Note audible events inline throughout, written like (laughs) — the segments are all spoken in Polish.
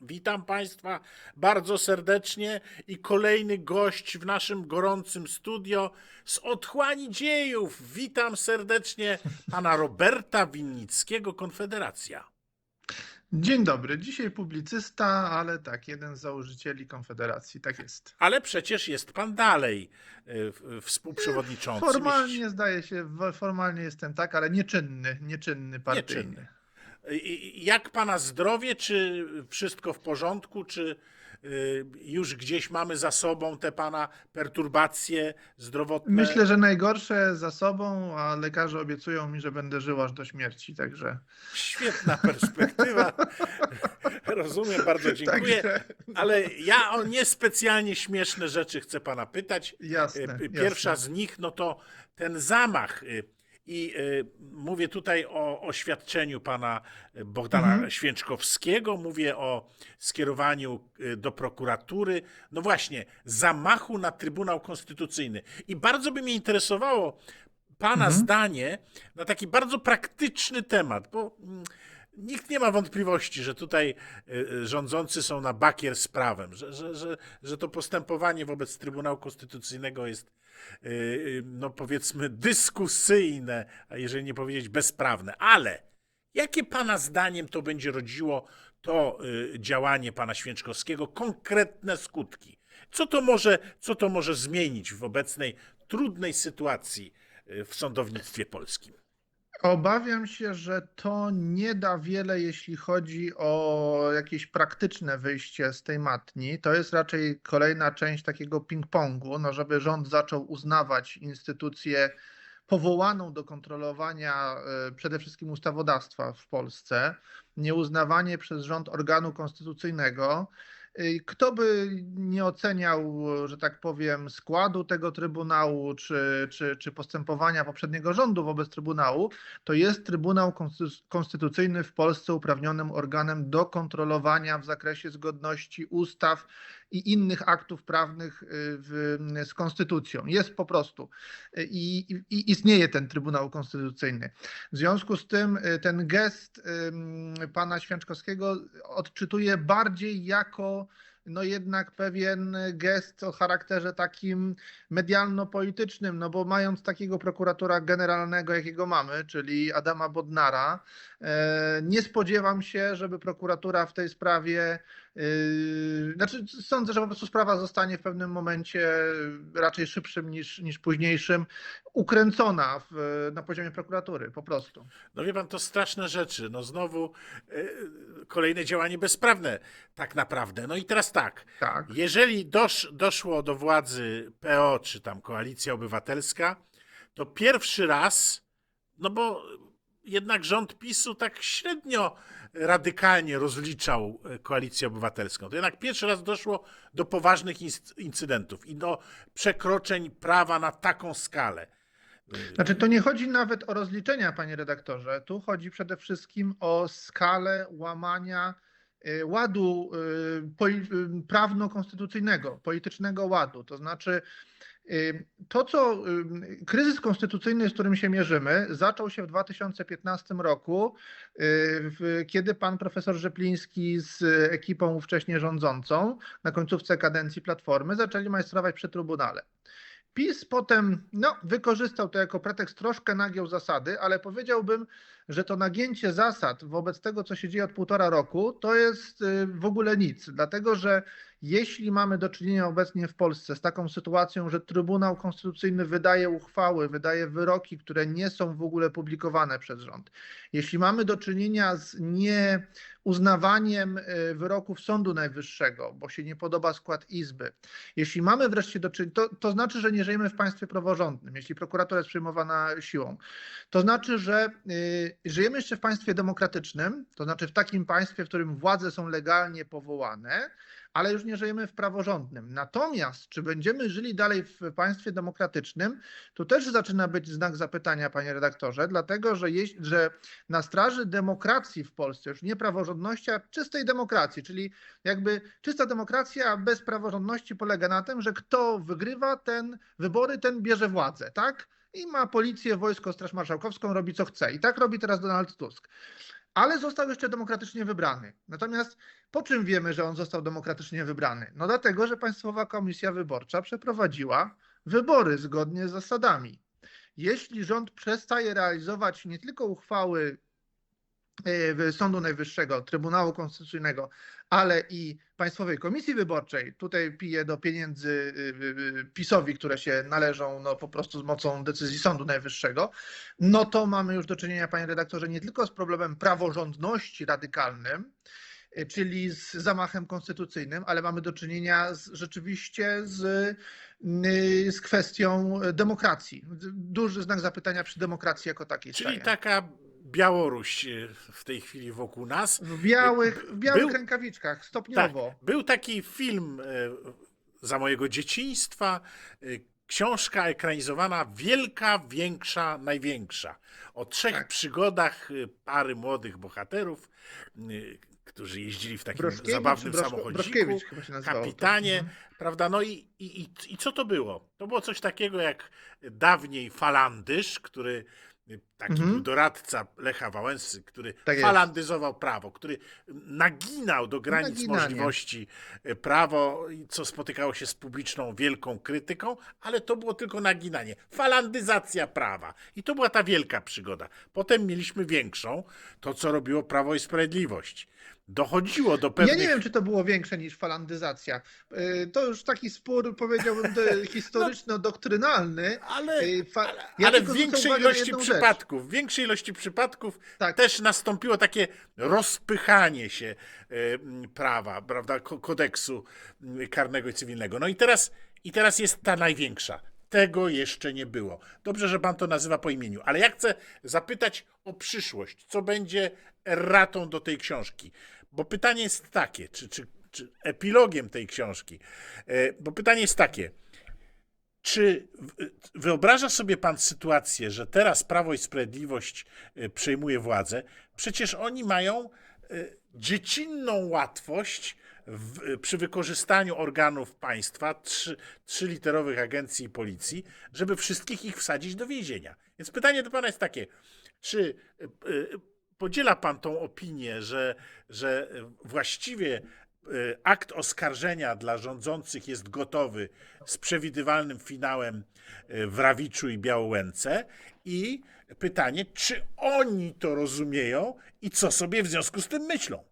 Witam Państwa bardzo serdecznie i kolejny gość w naszym gorącym studio z otchłani dziejów. Witam serdecznie pana Roberta Winnickiego, Konfederacja. Dzień dobry. Dzisiaj publicysta, ale tak, jeden z założycieli Konfederacji. Tak jest. Ale przecież jest pan dalej y, w- współprzewodniczącym. Formalnie zdaje się, formalnie jestem tak, ale nieczynny, nieczynny partyjny. Nieczynny. Jak pana zdrowie? Czy wszystko w porządku? Czy y, już gdzieś mamy za sobą te pana perturbacje zdrowotne? Myślę, że najgorsze za sobą, a lekarze obiecują mi, że będę żył aż do śmierci, także. Świetna perspektywa. (laughs) Rozumiem, bardzo dziękuję. Także Ale ja o niespecjalnie śmieszne rzeczy chcę pana pytać. jasne. Y, Pierwsza jasne. z nich, no to ten zamach. I y, mówię tutaj o oświadczeniu pana Bogdana Mhm. Święczkowskiego, mówię o skierowaniu y, do prokuratury, no właśnie, zamachu na Trybunał Konstytucyjny. I bardzo by mnie interesowało pana Mhm. zdanie na taki bardzo praktyczny temat, bo mm, nikt nie ma wątpliwości, że tutaj y, y, rządzący są na bakier z prawem, że, że, że, że to postępowanie wobec Trybunału Konstytucyjnego jest, y, no powiedzmy, dyskusyjne, a jeżeli nie powiedzieć bezprawne. Ale jakie pana zdaniem to będzie rodziło to działanie pana Święczkowskiego, konkretne skutki? Co to może, co to może zmienić w obecnej trudnej sytuacji w sądownictwie polskim? Obawiam się, że to nie da wiele, jeśli chodzi o jakieś praktyczne wyjście z tej matni. To jest raczej kolejna część takiego ping-pongu, no żeby rząd zaczął uznawać instytucję powołaną do kontrolowania e, przede wszystkim ustawodawstwa w Polsce, nieuznawanie przez rząd organu konstytucyjnego. Kto by nie oceniał, że tak powiem, składu tego Trybunału czy, czy, czy postępowania poprzedniego rządu wobec Trybunału, to jest Trybunał Konstytu- Konstytucyjny w Polsce uprawnionym organem do kontrolowania w zakresie zgodności ustaw i innych aktów prawnych y, w, z konstytucją. Jest po prostu Y, i, i, istnieje ten Trybunał Konstytucyjny. W związku z tym y, ten gest pana Święczkowskiego odczytuję bardziej jako no jednak pewien gest o charakterze takim medialno-politycznym, no bo mając takiego prokuratora generalnego, jakiego mamy, czyli Adama Bodnara, e, nie spodziewam się, żeby prokuratura w tej sprawie, znaczy sądzę, że po prostu sprawa zostanie w pewnym momencie raczej szybszym niż, niż późniejszym, ukręcona w, na poziomie prokuratury, po prostu. No wie pan, to straszne rzeczy. No znowu y, kolejne działanie bezprawne tak naprawdę. No i teraz tak, Tak. jeżeli dosz, doszło do władzy PO czy tam Koalicja Obywatelska, to pierwszy raz, no bo jednak rząd PiSu tak średnio radykalnie rozliczał e, Koalicję Obywatelską. To jednak pierwszy raz doszło do poważnych inc- incydentów i do przekroczeń prawa na taką skalę. Znaczy, to nie chodzi nawet o rozliczenia, panie redaktorze. Tu chodzi przede wszystkim o skalę łamania y, ładu y, poli- prawno-konstytucyjnego, politycznego ładu. To znaczy, to co kryzys konstytucyjny, z którym się mierzymy, zaczął się w 2015 roku, y, kiedy pan profesor Rzepliński z ekipą ówcześnie rządzącą na końcówce kadencji Platformy zaczęli majstrować przy Trybunale. PiS potem no, wykorzystał to jako pretekst, troszkę nagiął zasady, ale powiedziałbym, że to nagięcie zasad wobec tego, co się dzieje od półtora roku, to jest y, w ogóle nic. Dlatego, że jeśli mamy do czynienia obecnie w Polsce z taką sytuacją, że Trybunał Konstytucyjny wydaje uchwały, wydaje wyroki, które nie są w ogóle publikowane przez rząd, jeśli mamy do czynienia z nieuznawaniem y, wyroków Sądu Najwyższego, bo się nie podoba skład Izby, jeśli mamy wreszcie do czynienia, to, to znaczy, że nie żyjemy w państwie praworządnym, jeśli prokuratura jest przyjmowana siłą. To znaczy, że y, żyjemy jeszcze w państwie demokratycznym, to znaczy w takim państwie, w którym władze są legalnie powołane, ale już nie żyjemy w praworządnym. Natomiast, czy będziemy żyli dalej w państwie demokratycznym, tu też zaczyna być znak zapytania, panie redaktorze, dlatego że, jeś- że na straży demokracji w Polsce, już nie praworządności, a czystej demokracji, czyli jakby czysta demokracja bez praworządności polega na tym, że kto wygrywa ten wybory, ten bierze władzę, tak? I ma policję, wojsko, straż marszałkowską, robi co chce. I tak robi teraz Donald Tusk. ale został jeszcze demokratycznie wybrany. Natomiast po czym wiemy, że on został demokratycznie wybrany? No dlatego, że Państwowa Komisja Wyborcza przeprowadziła wybory zgodnie z zasadami. Jeśli rząd przestaje realizować nie tylko uchwały Sądu Najwyższego, Trybunału Konstytucyjnego, ale i Państwowej Komisji Wyborczej, tutaj pije do pieniędzy y, y, y, PiSowi, które się należą no, po prostu z mocą decyzji Sądu Najwyższego, no to mamy już do czynienia, panie redaktorze, nie tylko z problemem praworządności radykalnym, czyli z zamachem konstytucyjnym, ale mamy do czynienia z, rzeczywiście z, z kwestią demokracji. Duży znak zapytania przy demokracji jako takiej Czyli staje. taka Białoruś e, w tej chwili wokół nas. W białych, w białych Był- rękawiczkach, Tak, stopniowo. był taki film e, za mojego dzieciństwa, książka ekranizowana Wielka, Większa, Największa. O trzech Tak. przygodach pary młodych bohaterów, którzy jeździli w takim Broszkiewicz, zabawnym Broszko- samochodziku. Się nazywało. to. kapitanie, Mhm. prawda? No i, i, i, i co to było? To było coś takiego jak dawniej Falandysz, który y, taki Mhm. był doradca Lecha Wałęsy, który Tak falandyzował prawo, który naginał do granic Naginanie. możliwości y, prawo, co spotykało się z publiczną wielką krytyką, ale to było tylko naginanie. Falandyzacja prawa. I to była ta wielka przygoda. Potem mieliśmy większą, to co robiło Prawo i Sprawiedliwość. Dochodziło do pewnych... Ja nie wiem, czy to było większe niż falandyzacja. Y, To już taki spór, powiedziałbym, de- (laughs) historyczno-doktrynalny. Ale, fa- ale, ja ale w większej ilości rzecz. Przypadków, w większej ilości przypadków Tak. też nastąpiło takie rozpychanie się e, prawa, prawda, ko- kodeksu karnego i cywilnego. No i teraz, i teraz jest ta największa. Tego jeszcze nie było. Dobrze, że pan to nazywa po imieniu, ale ja chcę zapytać o przyszłość. Co będzie ratą do tej książki? Bo pytanie jest takie, czy, czy, czy epilogiem tej książki, e, bo pytanie jest takie, czy w- wyobraża sobie pan sytuację, że teraz Prawo i Sprawiedliwość y, przejmuje władzę? Przecież oni mają y, dziecinną łatwość w, y, przy wykorzystaniu organów państwa, trzy, trzyliterowych agencji i policji, żeby wszystkich ich wsadzić do więzienia. Więc pytanie do pana jest takie, czy y, y, podziela pan tą opinię, że, że właściwie y, akt oskarżenia dla rządzących jest gotowy z przewidywalnym finałem y, w Rawiczu i Białęce i pytanie, czy oni to rozumieją i co sobie w związku z tym myślą?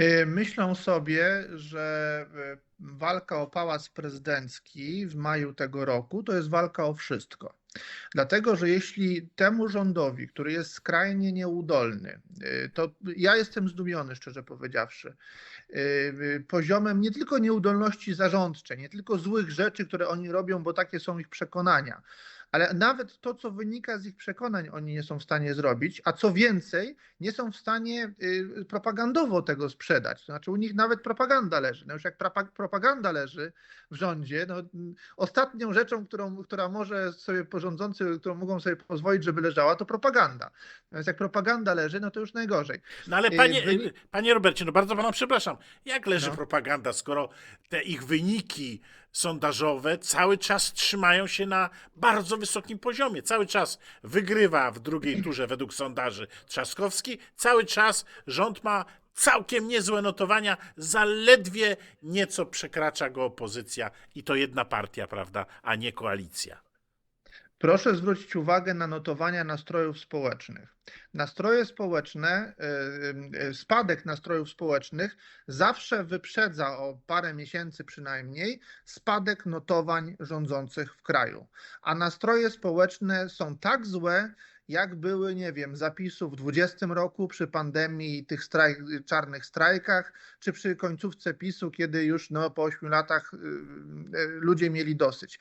Y, Myślą sobie, że y, walka o pałac prezydencki w maju tego roku to jest walka o wszystko. Dlatego, że jeśli temu rządowi, który jest skrajnie nieudolny, y, to ja jestem zdumiony, szczerze powiedziawszy, y, y, poziomem nie tylko nieudolności zarządczej, nie tylko złych rzeczy, które oni robią, bo takie są ich przekonania, ale nawet to, co wynika z ich przekonań, oni nie są w stanie zrobić, a co więcej, nie są w stanie y, propagandowo tego sprzedać. To znaczy u nich nawet propaganda leży. No już jak propa- propaganda leży w rządzie, no, ostatnią rzeczą, którą, która może sobie porządzący, którą mogą sobie pozwolić, żeby leżała, to propaganda. Natomiast jak propaganda leży, no to już najgorzej. No ale Y, panie, wyni- panie Robercie, no bardzo pana przepraszam, jak leży No. propaganda, skoro te ich wyniki sondażowe cały czas trzymają się na bardzo wysokim poziomie. Cały czas wygrywa w drugiej turze według sondaży Trzaskowski, cały czas rząd ma całkiem niezłe notowania, zaledwie nieco przekracza go opozycja i to jedna partia, prawda, a nie koalicja. Proszę zwrócić uwagę na notowania nastrojów społecznych. Nastroje społeczne, y, y, spadek nastrojów społecznych zawsze wyprzedza o parę miesięcy przynajmniej spadek notowań rządzących w kraju. A nastroje społeczne są tak złe, jak były, nie wiem, zapisów w 20 roku przy pandemii tych strajk, czarnych strajkach, czy przy końcówce PiSu, kiedy już no, po 8 latach y, y, ludzie mieli dosyć.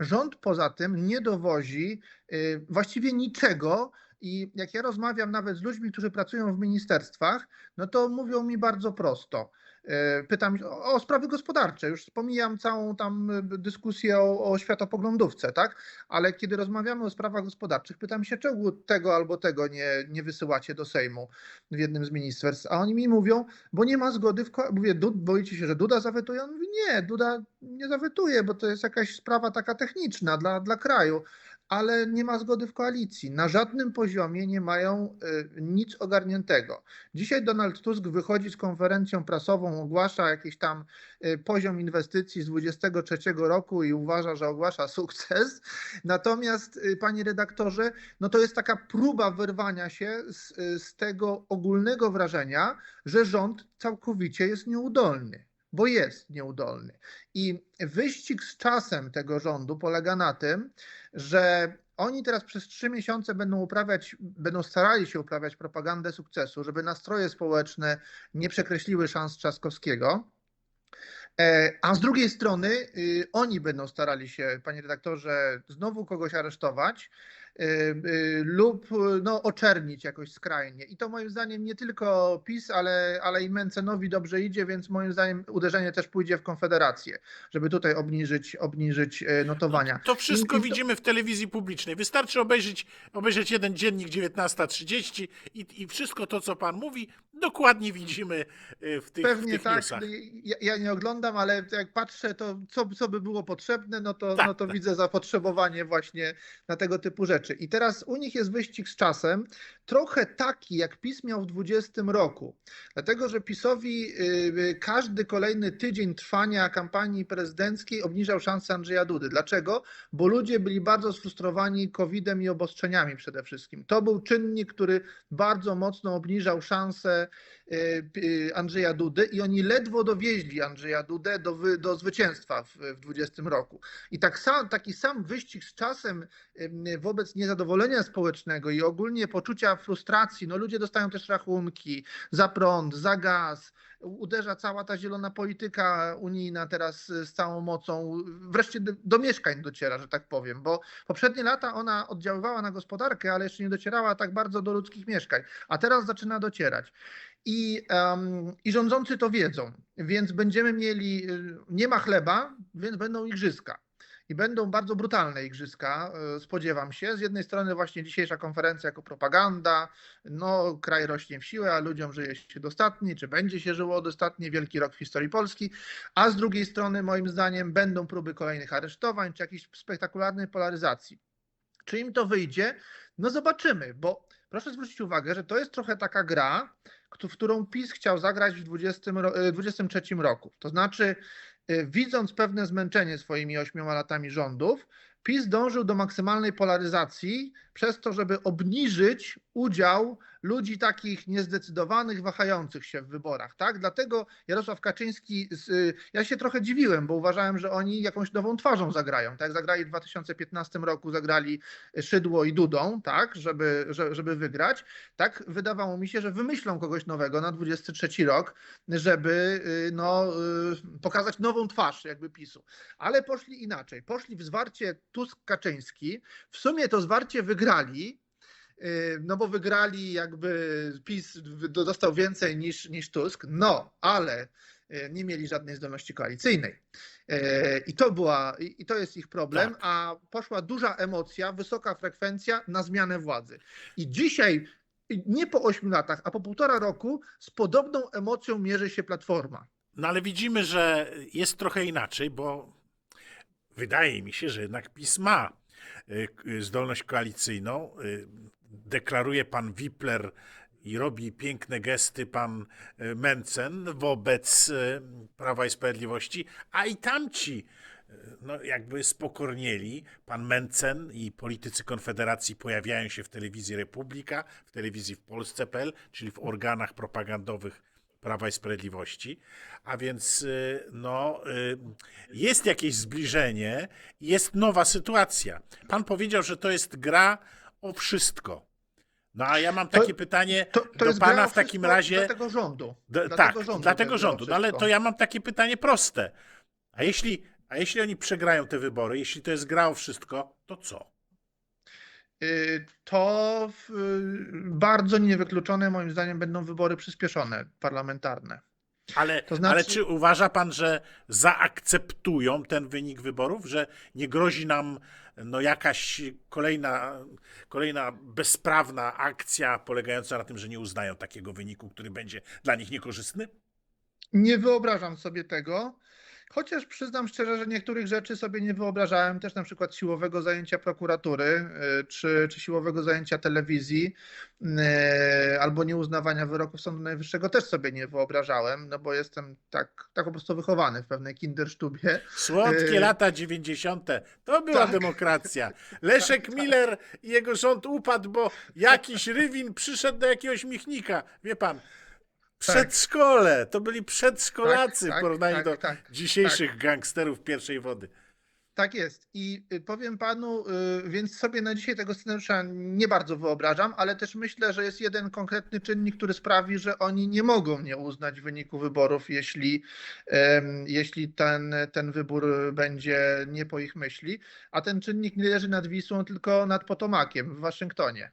Rząd poza tym nie dowozi y, właściwie niczego. I jak ja rozmawiam nawet z ludźmi, którzy pracują w ministerstwach, no to mówią mi bardzo prosto. Y, Pytam o, o sprawy gospodarcze, już pomijam całą tam y, dyskusję o, o światopoglądówce, tak? Ale kiedy rozmawiamy o sprawach gospodarczych, pytam się, czemu tego albo tego nie, nie wysyłacie do Sejmu w jednym z ministerstw, a oni mi mówią, bo nie ma zgody w. Mówię, Dud, boicie się, że Duda zawetuje? On mówi, nie, Duda nie zawetuje, bo to jest jakaś sprawa taka techniczna dla, dla kraju. Ale nie ma zgody w koalicji. Na żadnym poziomie nie mają y, nic ogarniętego. Dzisiaj Donald Tusk wychodzi z konferencją prasową, ogłasza jakiś tam y, poziom inwestycji z 2023 roku i uważa, że ogłasza (laughs) sukces. Natomiast, y, panie redaktorze, no to jest taka próba wyrwania się z, z tego ogólnego wrażenia, że rząd całkowicie jest nieudolny, bo jest nieudolny. I wyścig z czasem tego rządu polega na tym, że oni teraz przez trzy miesiące będą uprawiać, będą starali się uprawiać propagandę sukcesu, żeby nastroje społeczne nie przekreśliły szans Trzaskowskiego. E, A z drugiej strony y, oni będą starali się, panie redaktorze, znowu kogoś aresztować lub y, no, oczernić jakoś skrajnie. I to moim zdaniem nie tylko PiS, ale, ale i Mencenowi dobrze idzie, więc moim zdaniem uderzenie też pójdzie w Konfederację, żeby tutaj obniżyć, obniżyć e, notowania. To wszystko I- widzimy w telewizji publicznej. Wystarczy obejrzeć, obejrzeć jeden dziennik 19.30 i, i wszystko to, co pan mówi, dokładnie widzimy y, w tych, w Pewnie tych tak. Ja, ja nie oglądam, ale jak patrzę, to co, co by było potrzebne, no to, Tak, no to tak. widzę zapotrzebowanie właśnie na tego typu rzeczy. I teraz u nich jest wyścig z czasem, trochę taki, jak PiS miał w 2020 roku. Dlatego, że PiSowi y, y, każdy kolejny tydzień trwania kampanii prezydenckiej obniżał szanse Andrzeja Dudy. Dlaczego? Bo ludzie byli bardzo sfrustrowani COVID-em i obostrzeniami przede wszystkim. To był czynnik, który bardzo mocno obniżał szanse y, Andrzeja Dudy i oni ledwo dowieźli Andrzeja Dudę do, do zwycięstwa w, w 20 roku. I tak sam, taki sam wyścig z czasem wobec niezadowolenia społecznego i ogólnie poczucia frustracji, no ludzie dostają też rachunki za prąd, za gaz, uderza cała ta zielona polityka unijna teraz z całą mocą, wreszcie do, mieszkań dociera, że tak powiem, bo poprzednie lata ona oddziaływała na gospodarkę, ale jeszcze nie docierała tak bardzo do ludzkich mieszkań, a teraz zaczyna docierać. I, em, I rządzący to wiedzą, więc będziemy mieli, y, nie ma chleba, więc będą igrzyska. I będą bardzo brutalne igrzyska, y, spodziewam się. Z jednej strony właśnie dzisiejsza konferencja jako propaganda, no kraj rośnie w siłę, a ludziom żyje się dostatnie, czy będzie się żyło dostatnie, wielki rok w historii Polski, a z drugiej strony moim zdaniem będą próby kolejnych aresztowań, czy jakiejś spektakularnej polaryzacji. Czy im to wyjdzie? No zobaczymy, bo proszę zwrócić uwagę, że to jest trochę taka gra, w którą PiS chciał zagrać w 20, ro- e, 23 roku. To znaczy, e, widząc pewne zmęczenie swoimi ośmioma latami rządów, PiS dążył do maksymalnej polaryzacji przez to, żeby obniżyć udział ludzi takich niezdecydowanych, wahających się w wyborach. Tak? Dlatego Jarosław Kaczyński, z, ja się trochę dziwiłem, bo uważałem, że oni jakąś nową twarzą zagrają. Tak zagrali w 2015 roku, zagrali Szydło i Dudą, tak, żeby, że- żeby wygrać. Tak wydawało mi się, że wymyślą kogoś nowego na 23 rok, żeby y, no, y, pokazać nową twarz jakby PiSu. Ale poszli inaczej. Poszli w zwarcie Tusk-Kaczyński. W sumie to zwarcie wygrali, y, no bo wygrali jakby PiS dostał więcej niż, niż Tusk, no ale y, nie mieli żadnej zdolności koalicyjnej. Y, I to, była, i to jest ich problem, Tak. a poszła duża emocja, wysoka frekwencja na zmianę władzy. I dzisiaj, nie po 8 latach, a po półtora roku, z podobną emocją mierzy się Platforma. No ale widzimy, że jest trochę inaczej, bo wydaje mi się, że jednak PiS ma y, y, zdolność koalicyjną. Deklaruje pan Wipler i robi piękne gesty pan y, Mencen wobec y, Prawa i Sprawiedliwości, a i tamci y, no, jakby spokornieli. Pan Mencen i politycy Konfederacji pojawiają się w telewizji Republika, w telewizji w Polsce.pl, czyli w organach propagandowych Prawa i Sprawiedliwości. A więc no, jest jakieś zbliżenie, jest nowa sytuacja. Pan powiedział, że to jest gra o wszystko. No a ja mam To- takie pytanie To, to do pana w takim razie. Dla tego rządu. D- Dla tak, tego rządu dla to tego jest gra o rządu. No ale to ja mam takie pytanie proste. A jeśli, a jeśli oni przegrają te wybory, jeśli to jest gra o wszystko, to co? Y, To y, bardzo niewykluczone moim zdaniem będą wybory przyspieszone, parlamentarne. Ale, To znaczy- ale czy uważa pan, że zaakceptują ten wynik wyborów, że nie grozi nam no, jakaś kolejna, kolejna bezprawna akcja polegająca na tym, że nie uznają takiego wyniku, który będzie dla nich niekorzystny? Nie wyobrażam sobie tego. Chociaż przyznam szczerze, że niektórych rzeczy sobie nie wyobrażałem, też na przykład siłowego zajęcia prokuratury, y, czy, czy siłowego zajęcia telewizji, y, albo nieuznawania wyroków Sądu Najwyższego też sobie nie wyobrażałem, no bo jestem tak, tak po prostu wychowany w pewnej kindersztubie. Słodkie E, lata 90. To była tak. demokracja. Leszek (laughs) Miller i jego rząd upadł, bo jakiś Rywin przyszedł do jakiegoś Michnika. Wie pan, przedszkole. To byli przedszkolacy Tak, tak, w porównaniu tak, do tak, dzisiejszych gangsterów pierwszej wody. Tak jest. I y, powiem panu, y, więc sobie na dzisiaj tego scenariusza nie bardzo wyobrażam, ale też myślę, że jest jeden konkretny czynnik, który sprawi, że oni nie mogą nie uznać wyniku wyborów, jeśli, jeśli ten, ten wybór będzie nie po ich myśli. A ten czynnik nie leży nad Wisłą, tylko nad Potomakiem w Waszyngtonie.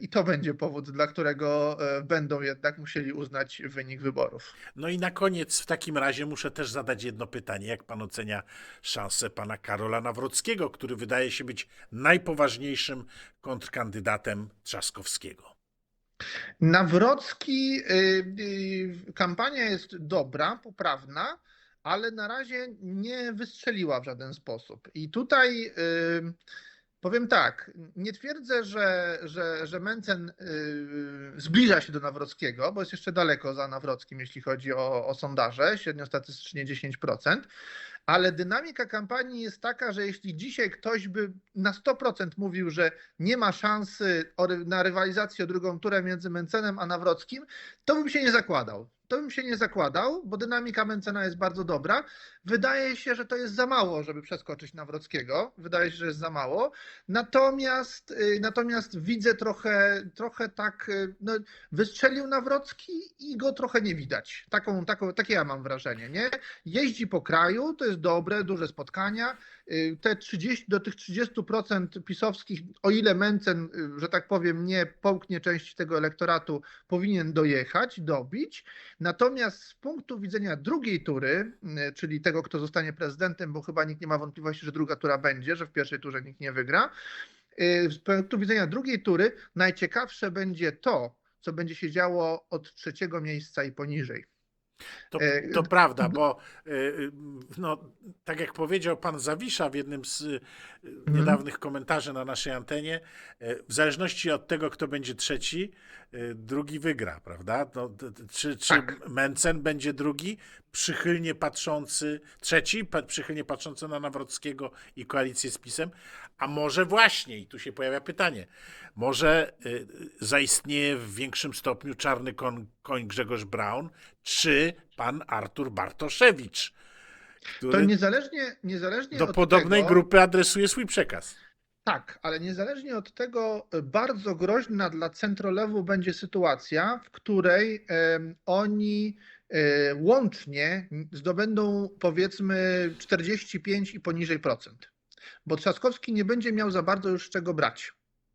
I to będzie powód, dla którego e, będą jednak musieli uznać wynik wyborów. No i na koniec w takim razie muszę też zadać jedno pytanie. Jak pan ocenia szansę pana Karola Nawrockiego, który wydaje się być najpoważniejszym kontrkandydatem Trzaskowskiego? Nawrocki, y, y, kampania jest dobra, poprawna, ale na razie nie wystrzeliła w żaden sposób. I tutaj y, powiem tak, nie twierdzę, że, że, że Mencen y, zbliża się do Nawrockiego, bo jest jeszcze daleko za Nawrockim, jeśli chodzi o, o sondaże, średnio statystycznie 10%. Ale dynamika kampanii jest taka, że jeśli dzisiaj ktoś by na 100% mówił, że nie ma szansy na rywalizację o drugą turę między Mencenem a Nawrockim, to bym się nie zakładał. To bym się nie zakładał, bo dynamika Mencena jest bardzo dobra. Wydaje się, że to jest za mało, żeby przeskoczyć Nawrockiego. Wydaje się, że jest za mało. Natomiast, y, natomiast widzę trochę, trochę tak, y, no, wystrzelił Nawrocki i go trochę nie widać. Taką, taką, takie ja mam wrażenie, nie? Jeździ po kraju, to jest dobre, duże spotkania. Y, Te 30, do tych 30% pisowskich, o ile Mencen, że tak powiem, nie połknie części tego elektoratu, powinien dojechać, dobić. Natomiast z punktu widzenia drugiej tury, czyli tego, kto zostanie prezydentem, bo chyba nikt nie ma wątpliwości, że druga tura będzie, że w pierwszej turze nikt nie wygra. y, Z punktu widzenia drugiej tury najciekawsze będzie to, co będzie się działo od trzeciego miejsca i poniżej. To, E, to prawda, bo e, e, no, tak jak powiedział pan Zawisza w jednym z e, niedawnych komentarzy na naszej antenie, e, w zależności od tego, kto będzie trzeci, e, drugi wygra, prawda? No, czy czy Tak. Mencen będzie drugi, przychylnie patrzący, trzeci, przychylnie patrzący na Nawrockiego i koalicję z PiSem, a może właśnie, i tu się pojawia pytanie, może y, zaistnieje w większym stopniu czarny koń, koń Grzegorz Braun, czy pan Artur Bartoszewicz, To który niezależnie, niezależnie do od podobnej tego, grupy adresuje swój przekaz. Tak, ale niezależnie od tego, e, bardzo groźna dla centrolewu będzie sytuacja, w której oni e, łącznie zdobędą powiedzmy 45 i poniżej procent. Bo Trzaskowski nie będzie miał za bardzo już czego brać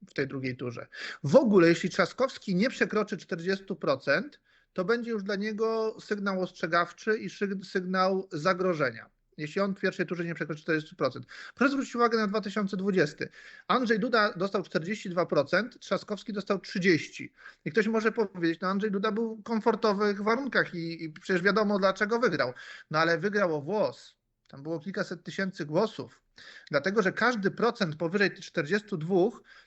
w tej drugiej turze. W ogóle, jeśli Trzaskowski nie przekroczy 40%, to będzie już dla niego sygnał ostrzegawczy i sygnał zagrożenia. Jeśli on w pierwszej turze nie przekroczy 40%. Proszę zwrócić uwagę na 2020. Andrzej Duda dostał 42%, Trzaskowski dostał 30%. I ktoś może powiedzieć, no Andrzej Duda był w komfortowych warunkach i, i przecież wiadomo dlaczego wygrał. No ale wygrał o włos. Tam było kilkaset tysięcy głosów. Dlatego, że każdy procent powyżej tych 42,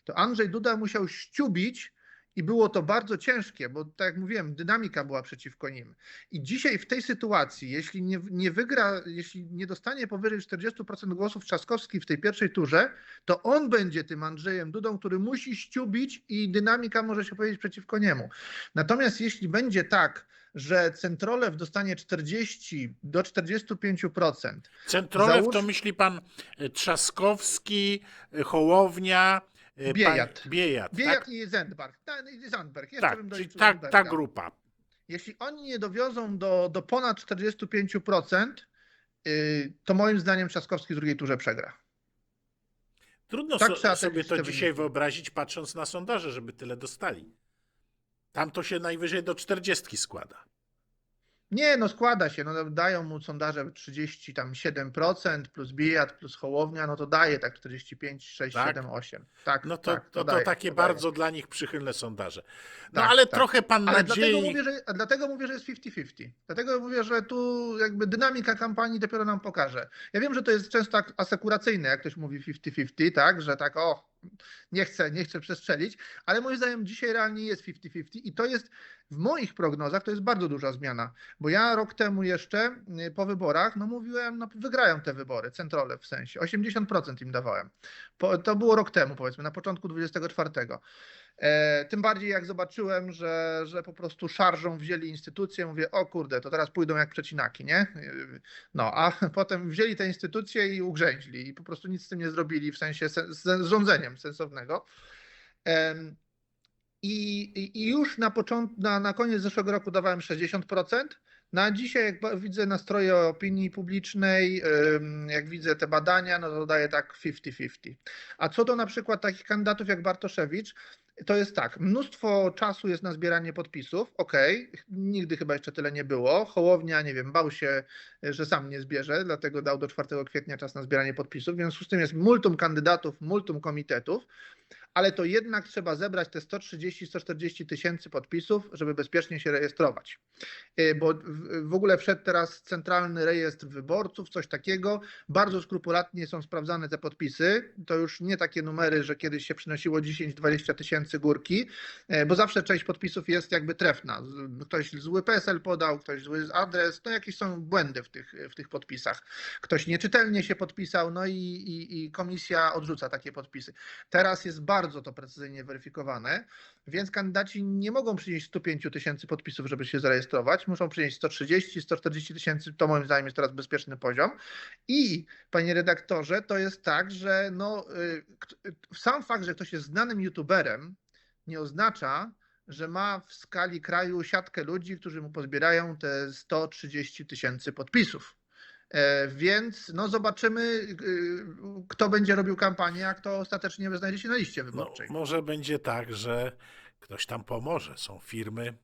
to Andrzej Duda musiał ściubić i było to bardzo ciężkie, bo tak jak mówiłem, dynamika była przeciwko nim. I dzisiaj w tej sytuacji, jeśli nie, nie wygra, jeśli nie dostanie powyżej 40% głosów Trzaskowski w tej pierwszej turze, to on będzie tym Andrzejem Dudą, który musi ściubić i dynamika może się powiedzieć przeciwko niemu. Natomiast jeśli będzie tak, że Centrolew dostanie 40 do 45%, Centrolew to Załóż- myśli pan Trzaskowski, Hołownia, y, pan- Biejat. Biejat, Biejat tak? i Zandberg, ta, Zandberg, jeszcze Tak, bym czyli ta, ta grupa. Jeśli oni nie dowiozą do, do ponad 45%, yy, to moim zdaniem Trzaskowski w drugiej turze przegra. Trudno Tak so, sobie to dzisiaj wyobrazić, patrząc na sondaże, żeby tyle dostali. Tam to się najwyżej do 40 składa. Nie, no składa się, no dają mu sondaże 30 tam 7% plus Biat plus Hołownia, no to daje tak 45, 6, Tak? 7, 8. Tak, No to, tak, to, to daje, takie to daje. bardzo dla nich przychylne sondaże. No Tak, ale tak. trochę pan Ale dlatego nadziei... mówię, że, dlatego mówię, że jest 50-50. Dlatego mówię, że tu jakby dynamika kampanii dopiero nam pokaże. Ja wiem, że to jest często tak asekuracyjne, jak ktoś mówi 50-50, tak, że tak o, nie chcę, nie chcę przestrzelić, ale moim zdaniem dzisiaj realnie jest 50-50 i to jest w moich prognozach to jest bardzo duża zmiana, bo ja rok temu jeszcze y, po wyborach, no mówiłem, no wygrają te wybory, centrole w sensie, 80% im dawałem. Po, to było rok temu powiedzmy, na początku 24. E, tym bardziej jak zobaczyłem, że, że po prostu szarżą wzięli instytucje, mówię, o kurde, to teraz pójdą jak przecinaki, nie? No, a (laughs) potem wzięli te instytucje i ugrzęźli i po prostu nic z tym nie zrobili w sensie sen- z rządzeniem sensownego. I, i, już na, począt, na, na koniec zeszłego roku dawałem 60%. Na dzisiaj, jak widzę nastroje opinii publicznej, jak widzę te badania, no to daję tak 50-50. A co do na przykład takich kandydatów jak Bartoszewicz, to jest tak, mnóstwo czasu jest na zbieranie podpisów, okej, nigdy chyba jeszcze tyle nie było. Hołownia, nie wiem, bał się, że sam nie zbierze, dlatego dał do 4 kwietnia czas na zbieranie podpisów, w związku z tym jest multum kandydatów, multum komitetów, ale to jednak trzeba zebrać te 130-140 tysięcy podpisów, żeby bezpiecznie się rejestrować. Y, Bo w- ogóle wszedł teraz centralny rejestr wyborców, coś takiego. Bardzo skrupulatnie są sprawdzane te podpisy. To już nie takie numery, że kiedyś się przynosiło 10-20 tysięcy górki, e, bo zawsze część podpisów jest jakby trefna. Ktoś zły PESEL podał, ktoś zły adres, no jakieś są błędy w tych, w tych podpisach. Ktoś nieczytelnie się podpisał, no i, i, i komisja odrzuca takie podpisy. Teraz jest bardzo to precyzyjnie weryfikowane, więc kandydaci nie mogą przynieść 105 tysięcy podpisów, żeby się zarejestrować. Muszą przynieść 130, 140 tysięcy. To moim zdaniem jest teraz bezpieczny poziom. I panie redaktorze, to jest tak, że no, y, sam fakt, że ktoś jest znanym youtuberem, nie oznacza, że ma w skali kraju siatkę ludzi, którzy mu pozbierają te 130 tysięcy podpisów. E, Więc no zobaczymy, y, kto będzie robił kampanię, a kto ostatecznie znajdzie się na liście No, wyborczej. może będzie tak, że ktoś tam pomoże. Są firmy,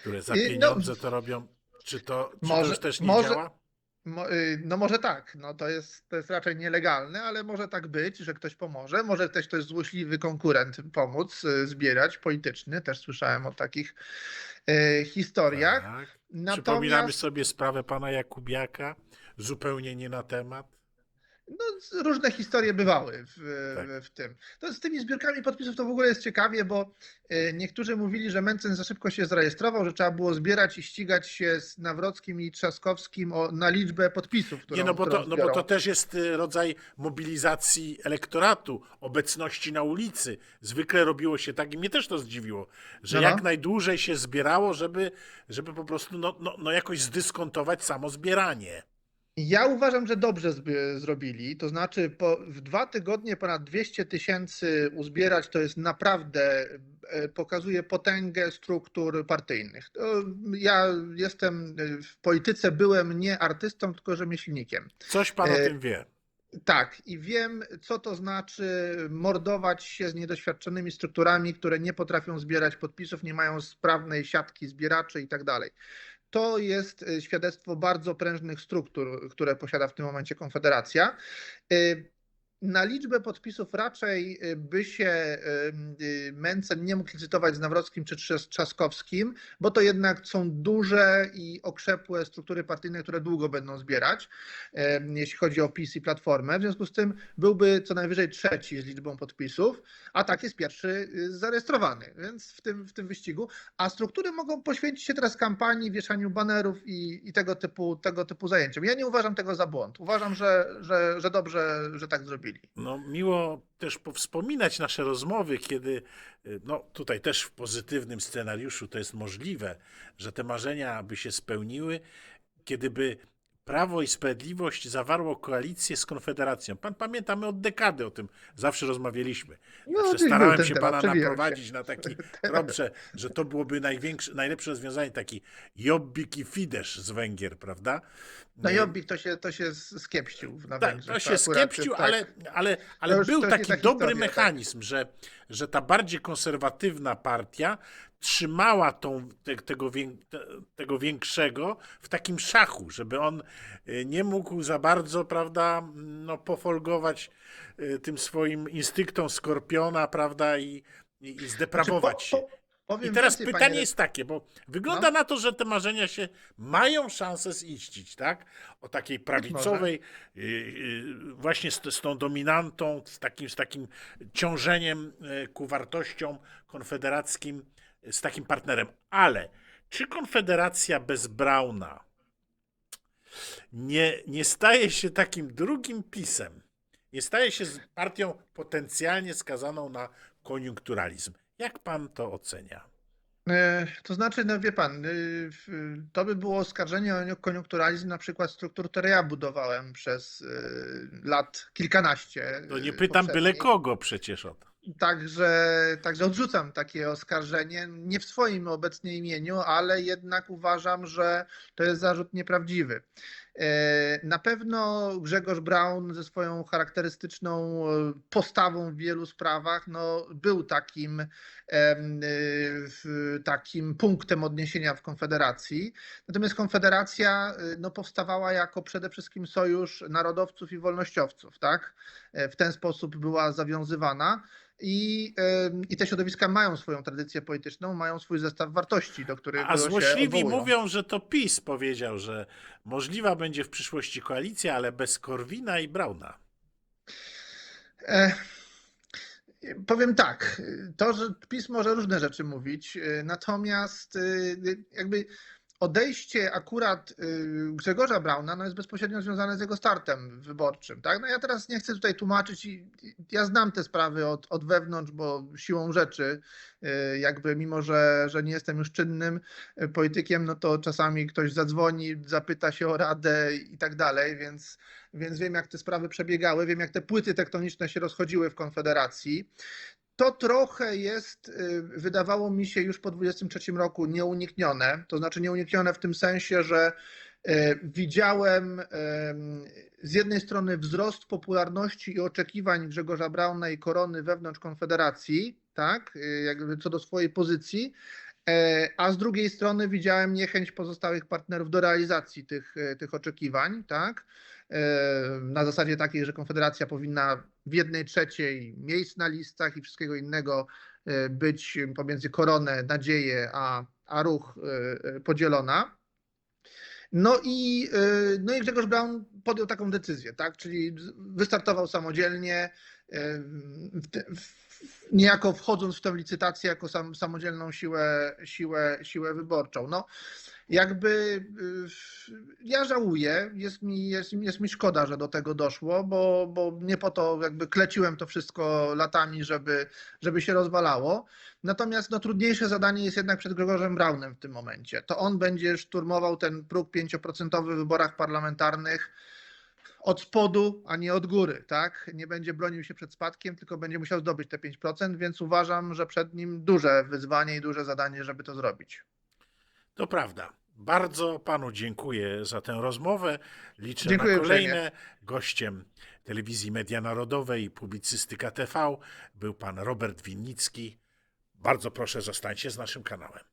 które za Y, no, pieniądze to robią. Czy to, czy to może- już też nie może- działa? Y, No może tak, no to jest, to jest raczej nielegalne, ale może tak być, że ktoś pomoże, może też ktoś złośliwy konkurent pomóc y, zbierać, polityczny, też słyszałem o takich y, historiach. Tak. Przypominamy Natomiast sobie sprawę pana Jakubiaka, zupełnie nie na temat. No, różne historie bywały w, Tak. w tym. To z tymi zbiórkami podpisów to w ogóle jest ciekawie, bo y, niektórzy mówili, że Mencen za szybko się zarejestrował, że trzeba było zbierać i ścigać się z Nawrockim i Trzaskowskim o, na liczbę podpisów, którą, Nie, no bo, to, no bo to też jest y, rodzaj mobilizacji elektoratu, obecności na ulicy. Zwykle robiło się tak i mnie też to zdziwiło, że jak najdłużej się zbierało, żeby, żeby po prostu no, no, no jakoś zdyskontować samo zbieranie. Ja uważam, że dobrze zrobili. To znaczy, po, w dwa tygodnie ponad 200 tysięcy uzbierać to jest naprawdę, e, pokazuje potęgę struktur partyjnych. To ja jestem e, w polityce, byłem nie artystą, tylko rzemieślnikiem. Coś pan o E, tym wie. Tak, i wiem, co to znaczy mordować się z niedoświadczonymi strukturami, które nie potrafią zbierać podpisów, nie mają sprawnej siatki zbieraczy i tak dalej. To jest y, świadectwo bardzo prężnych struktur, które posiada w tym momencie Konfederacja. Na liczbę podpisów raczej y, by się y, y, Mencen nie mógł licytować z Nawrockim czy Trzas- Trzaskowskim, bo to jednak są duże i okrzepłe struktury partyjne, które długo będą zbierać, jeśli chodzi o PiS i Platformę. W związku z tym byłby co najwyżej trzeci z liczbą podpisów, a tak jest pierwszy y, zarejestrowany, więc w tym, w tym wyścigu. A struktury mogą poświęcić się teraz kampanii, wieszaniu banerów i, i tego, typu, tego typu zajęciom. Ja nie uważam tego za błąd. Uważam, że, że, że dobrze, że tak zrobili. No, miło też powspominać nasze rozmowy, kiedy, y, no tutaj też w pozytywnym scenariuszu to jest możliwe, że te marzenia by się spełniły, kiedyby Prawo i Sprawiedliwość zawarło koalicję z Konfederacją. Pan pamięta, my od dekady o tym zawsze rozmawialiśmy. No, starałem się temat, pana przewijał się. naprowadzić na taki (laughs) trop, że, to byłoby największe, najlepsze rozwiązanie, taki Jobbik i Fidesz z Węgier, prawda? No Y, Jobbik to się, to się skiepścił na tak, Węgrzech. to się skiepścił, tak. ale, ale, ale był taki ta dobry historia, tak. mechanizm, że, że ta bardziej konserwatywna partia trzymała tą, te, tego, tego większego w takim szachu, żeby on y, nie mógł za bardzo, prawda, no, pofolgować y, tym swoim instynktom skorpiona, prawda, i, i, i zdeprawować się. Znaczy, po, po, I teraz więcej, pytanie panie- jest takie, bo wygląda No. na to, że te marzenia się mają szansę ziścić, tak? O takiej prawicowej, y, właśnie z, z tą dominantą, z takim, z takim ciążeniem ku wartościom konfederackim, z takim partnerem. Ale czy Konfederacja bez Brauna nie, nie staje się takim drugim pisem? Nie staje się partią potencjalnie skazaną na koniunkturalizm. Jak pan to ocenia? E, To znaczy, no wie pan, w- to by było oskarżenie o koniunkturalizm na przykład struktur, które ja budowałem przez y, lat kilkanaście. To nie y, pytam byle kogo przecież o to. Także, także odrzucam takie oskarżenie, nie w swoim obecnie imieniu, ale jednak uważam, że to jest zarzut nieprawdziwy. E, Na pewno Grzegorz Braun ze swoją charakterystyczną e, postawą w wielu sprawach no, był takim, e, takim punktem odniesienia w Konfederacji. Natomiast Konfederacja no, powstawała jako przede wszystkim sojusz narodowców i wolnościowców. Tak? E, W ten sposób była zawiązywana. I, em, I te środowiska mają swoją tradycję polityczną, mają swój zestaw wartości, do których A złośliwi mówią, że to PiS powiedział, że możliwa będzie w przyszłości koalicja, ale bez Korwina i Brauna. E, Powiem tak, to, że PiS może różne rzeczy mówić, e, natomiast e, jakby odejście akurat e, Grzegorza Brauna no jest bezpośrednio związane z jego startem wyborczym. Tak? No ja teraz nie chcę tutaj tłumaczyć ja znam te sprawy od, od wewnątrz, bo siłą rzeczy e, jakby mimo, że, że nie jestem już czynnym e, politykiem, no to czasami ktoś zadzwoni, zapyta się o radę i tak dalej, więc więc wiem, jak te sprawy przebiegały, wiem, jak te płyty tektoniczne się rozchodziły w Konfederacji. To trochę jest, y, wydawało mi się już po 23 roku nieuniknione, to znaczy nieuniknione w tym sensie, że y, widziałem em, z jednej strony wzrost popularności i oczekiwań Grzegorza Brauna i Korony wewnątrz Konfederacji, tak, y, jakby co do swojej pozycji, e, a z drugiej strony widziałem niechęć pozostałych partnerów do realizacji tych, tych oczekiwań, tak, e, na zasadzie takiej, że Konfederacja powinna w jednej trzeciej miejsc na listach i wszystkiego innego e, być pomiędzy koronę, nadzieję, a, a ruch e, e, podzielona. No i, no i Grzegorz Braun podjął taką decyzję, tak? czyli wystartował samodzielnie, niejako wchodząc w tę licytację jako sam, samodzielną siłę, siłę, siłę wyborczą. No, jakby y, ja żałuję, jest mi, jest, jest mi szkoda, że do tego doszło, bo, bo nie po to jakby kleciłem to wszystko latami, żeby, żeby się rozwalało. Natomiast no, trudniejsze zadanie jest jednak przed Gregorzem Braunem w tym momencie. To on będzie szturmował ten próg 5% w wyborach parlamentarnych od spodu, a nie od góry, tak? Nie będzie bronił się przed spadkiem, tylko będzie musiał zdobyć te 5%, więc uważam, że przed nim duże wyzwanie i duże zadanie, żeby to zrobić. To prawda. Bardzo panu dziękuję za tę rozmowę. Liczę Dziękuję na uprzejmie. kolejne. Gościem telewizji Media Narodowej i Publicystyka TV był pan Robert Winnicki. Bardzo proszę, zostańcie z naszym kanałem.